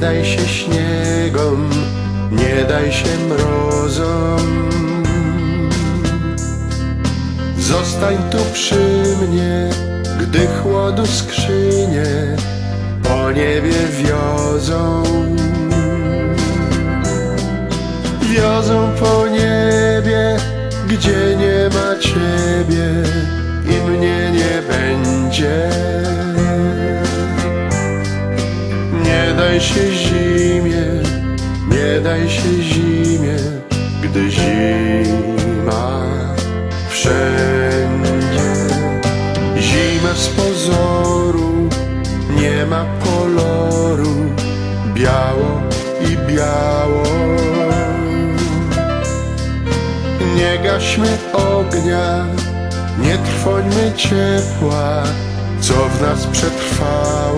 daj się śniegom, nie daj się mrozom. Zostań tu przy mnie, gdy chłodu skrzynie po niebie wiozą. Wiozą po niebie, gdzie nie ma ciebie i mnie nie będzie. Się zimie, nie daj się zimie, gdy zima wszędzie. Zima z pozoru nie ma koloru, biało i biało. Nie gaśmy ognia, nie trwońmy ciepła, co w nas przetrwało.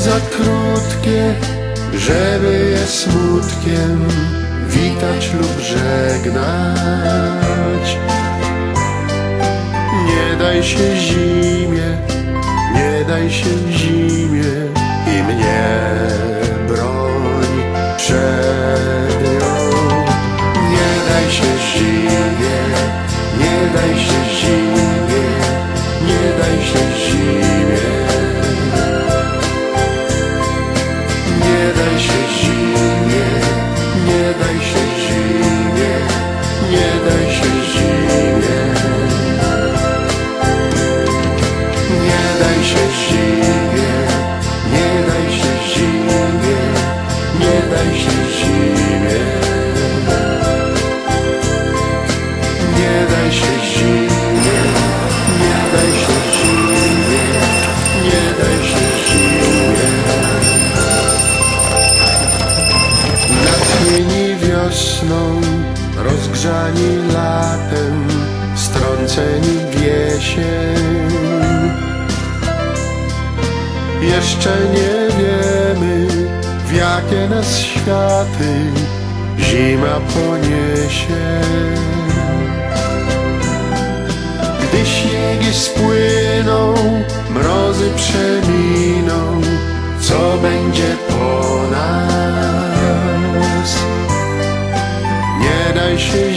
Za krótkie, żeby je smutkiem witać lub żegnać. Nie daj się zimie, nie daj się zimie. Nie daj się zimie, nie daj się zimie, nie daj się zimie. Nie daj się zimie, nie daj się zimie, nie daj wiosną, rozgrzani latem, strąceni w jesień. Jeszcze nie wiemy, w jakie nas światy zima poniesie. Gdy śniegi spłyną, mrozy przeminą, Nie